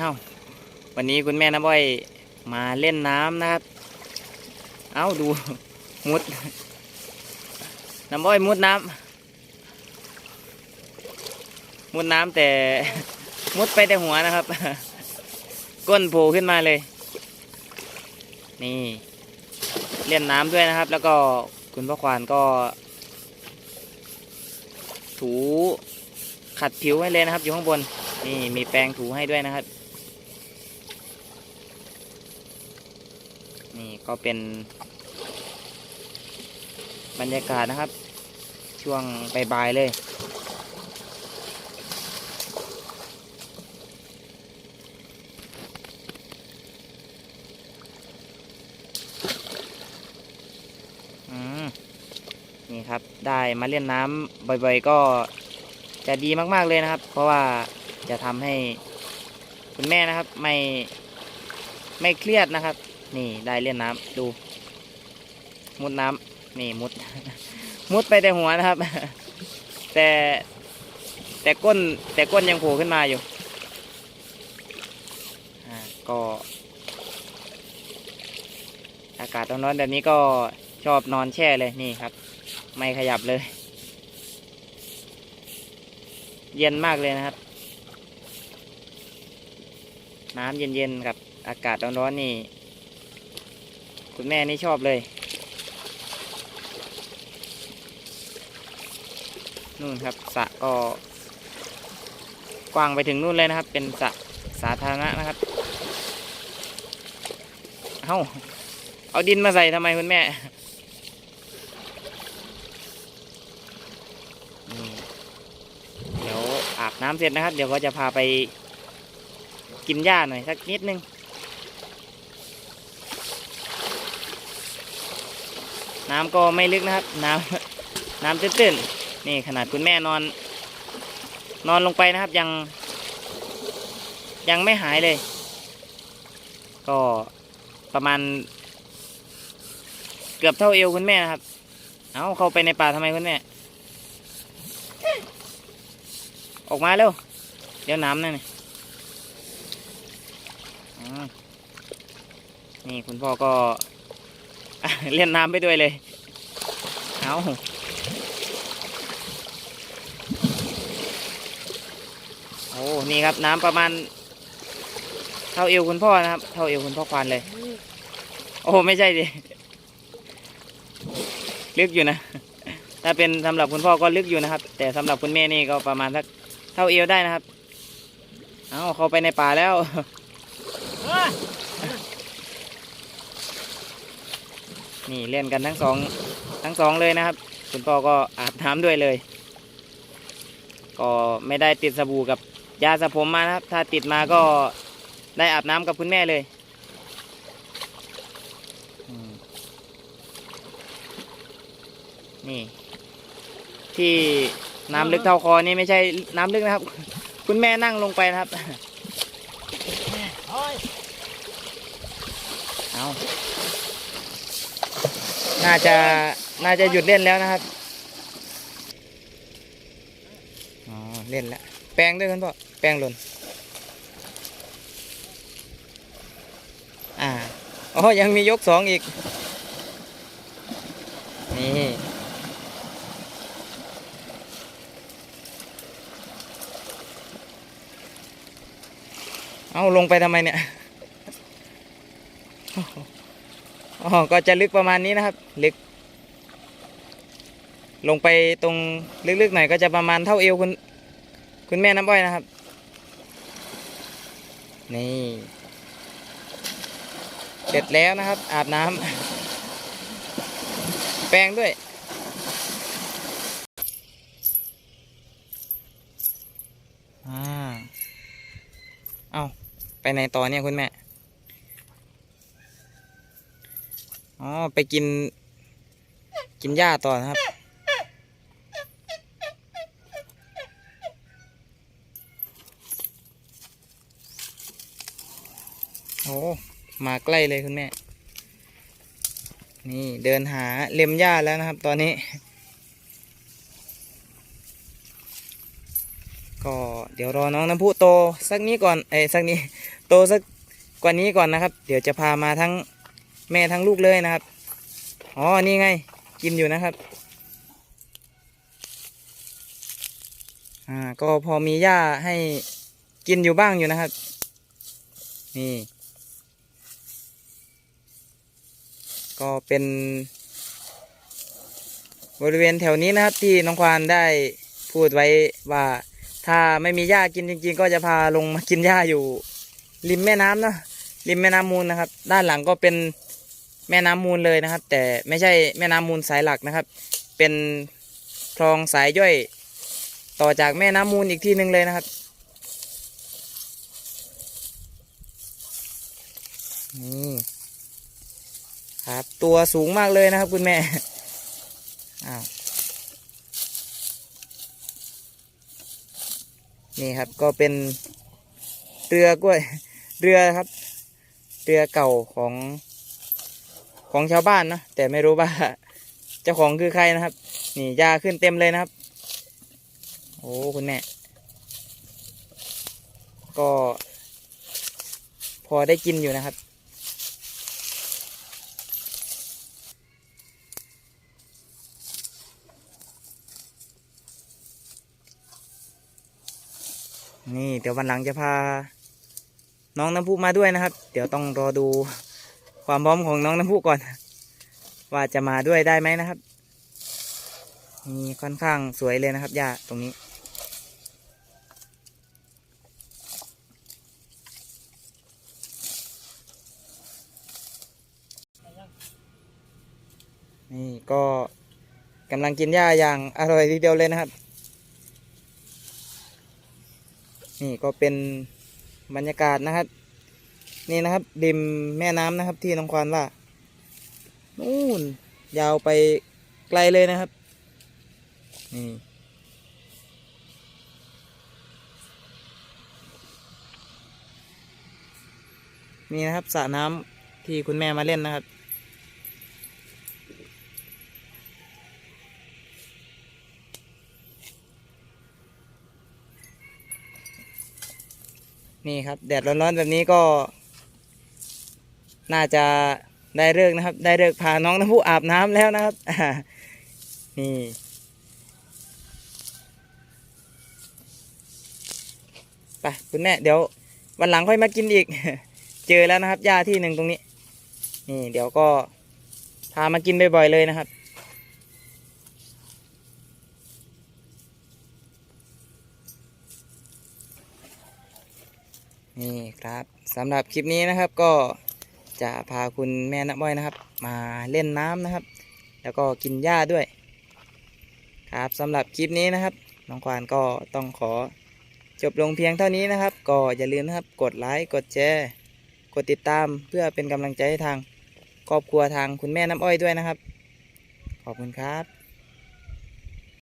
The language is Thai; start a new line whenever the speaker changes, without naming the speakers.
อ้าววันนี้คุณแม่น้ำอ้อยมาเล่นน้ำนะครับ เอ้าดูมุด น้ำอ้อยมุดน้ำมุดน้ำแต่มุดไปแต่หัวนะครับ ก้นโผล่ขึ้นมาเลย นี่เล่นน้ำด้วยนะครับ แล้วก็คุณพ่อควานก็ ถูขัดผิวให้เลยนะครับ อยู่ข้างบน นี่มีแปรงถูให้ด้วยนะครับ ก็เป็นบรรยากาศนะครับ ช่วงบ่ายๆเลยอืมนี่ครับ ได้มาเล่นน้ำบ่อยๆ ก็จะดีมากๆเลยนะครับ เพราะว่าจะทำให้คุณแม่นะครับ ไม่ไม่เครียดนะครับ นี่ได้เล่นน้ำดู มุดน้ำนี่มุด มุดไปแต่หัวนะครับ แต่แต่ก้นแต่ก้นยังโผล่ขึ้นมาอยู่อ่าก็อากาศร้อนๆแบบนี้ก็ชอบนอนแช่เลยนี่ครับ ไม่ขยับเลย เย็นมากเลยนะครับ น้ำเย็นๆกับอากาศร้อนๆนี่ คุณแม่นี่ชอบเลย นู่นครับสระก็กว้างไปถึงนู่นเลยนะครับ เป็นสระสาธารณะนะครับ เอ้า เอาดินมาใส่ทำไมคุณแม่เดี๋ยวอาบน้ำเสร็จนะครับ เดี๋ยวก็จะพาไปกินหญ้าหน่อยสักนิดนึง น้ำก็ไม่ลึกนะครับ น้ำน้ำตื้นๆนี่ขนาดคุณแม่นอน นอนลงไปนะครับยัง ยังไม่หายเลย ก็ประมาณ เกือบเท่าเอวคุณแม่นะครับ เอาเข้าไปในป่าทำไมคุณแม่ ออกมาเร็ว เดี๋ยวน้ำนั่นนี่นี่คุณพ่อก็ เล่นน้ำไปด้วยเลย เอาโอ้ นี่ครับน้ำประมาณ เท่าเอวคุณพ่อนะครับ เท่าเอวคุณพ่อควานเลย โอ้ ไม่ใช่ดิลึกอยู่นะ ถ้าเป็นสำหรับคุณพ่อก็ลึกอยู่นะครับ แต่สำหรับคุณแม่นี่ก็ประมาณสักเท่าเอวได้นะครับ เอาเข้าไปในป่าแล้ว นี่เล่นกันทั้งสองทั้งสองเลยนะครับ คุณพ่อก็อาบน้ำด้วยเลย ก็ไม่ได้ติดสบู่กับยาสระผมมานะครับ ถ้าติดมาก็ได้อาบน้ำกับคุณแม่เลยนี่ ที่น้ำลึกเท่าคอนี่ไม่ใช่น้ำลึกนะครับ คุณแม่นั่งลงไปนะครับ เอา น่าจะน่าจะหยุดเล่นแล้วนะครับอ๋อเล่นแล้วแปลงด้วยคุณพ่อแปลงหล่นอ่าอ๋อยังมียกสองอีกนี่เอาลงไปทำไมเนี่ย อ๋อก็จะลึกประมาณนี้นะครับ ลึก ลงไปตรงลึกๆหน่อยก็จะประมาณเท่าเอวคุณ คุณแม่น้ำอ้อยนะครับ นี่ เสร็จแล้วนะครับ อาบน้ำแปรงด้วยอ่าเอาไปไหนต่อเนี่ยคุณแม่ อ๋อ ไปกิน กินหญ้าต่อนะครับ โอ้มาใกล้เลยคุณแม่ นี่เดินหาเล็มหญ้าแล้วนะครับ ตอนนี้ ก็เดี๋ยวรอน้องน้ำพุโตสักนี้ก่อน เอ้สักนี้ โตสักกว่านี้ก่อนนะครับ เดี๋ยวจะพามาทั้งแม่ทั้งลูกเลยนะครับ อ๋อ นี่ไง กินอยู่นะครับ อ่า ก็พอมีหญ้าให้กินอยู่บ้างอยู่นะครับ นี่ ก็เป็น บริเวณแถวนี้นะครับ ที่น้องควานได้พูดไว้ว่า ถ้าไม่มีหญ้ากินจริง ๆ ก็จะพาลงมากินหญ้าอยู่ ริมแม่น้ำเนะริมแม่น้ำมูลนะครับ ด้านหลังก็เป็น แม่น้ำมูลเลยนะครับ แต่ไม่ใช่แม่น้ำมูลสายหลักนะครับ เป็นคลองสายย่อยต่อจากแม่น้ำมูลอีกที่หนึ่งเลยนะครับนี่ครับตัวสูงมากเลยนะครับคุณแม่อ้าวนี่ครับก็เป็นเรือกล้วยเรือครับ เรือเก่าของ ของชาวบ้านนะแต่ไม่รู้ว่าเจ้าของคือใครนะครับ นี่หญ้าขึ้นเต็มเลยนะครับ โอ้คุณแม่ก็ พอได้กินอยู่นะครับ นี่เดี๋ยววันหลังจะพา น้องน้ำพุมาด้วยนะครับ เดี๋ยวต้องรอดู ความพร้อมของน้องน้ำพุก่อน ว่าจะมาด้วยได้ไหมนะครับนี่ค่อนข้างสวยเลยนะครับหญ้าตรงนี้ นี่ก็กำลังกินหญ้าอย่างอร่อยทีเดียวเลยนะครับ นี่ก็เป็นบรรยากาศนะครับ นี่นะครับริมแม่น้ำนะครับ ที่น้องควานว่านู่นยาวไปไกลเลยนะครับนี่นี่นะครับสระน้ำที่คุณแม่มาเล่นนะครับ นี่ครับ แดดร้อนๆแบบนี้ก็ น่าจะได้เลิกนะครับ ได้เลิกพาน้องน้ำพุอาบน้ำแล้วนะครับนี่ไปคุณแม่เดี๋ยววันหลังค่อยมากินอีก เจอแล้วนะครับหญ้าที่หนึ่งตรงนี้ นี่ เดี๋ยวก็พามากินบ่อยๆเลยนะครับนี่ครับสำหรับคลิปนี้นะครับก็ จะพาคุณแม่น้ำอ้อยนะครับ มาเล่นน้ำนะครับ แล้วก็กินหญ้าด้วย ครับสำหรับคลิปนี้นะครับน้องควานก็ต้องขอจบลงเพียงเท่านี้นะครับ ก็อย่าลืมนะครับกดไลค์กดแชร์กดติดตามเพื่อเป็นกำลังใจให้ทางครอบครัวทางคุณแม่น้ำอ้อยด้วยนะครับ ขอบคุณครับ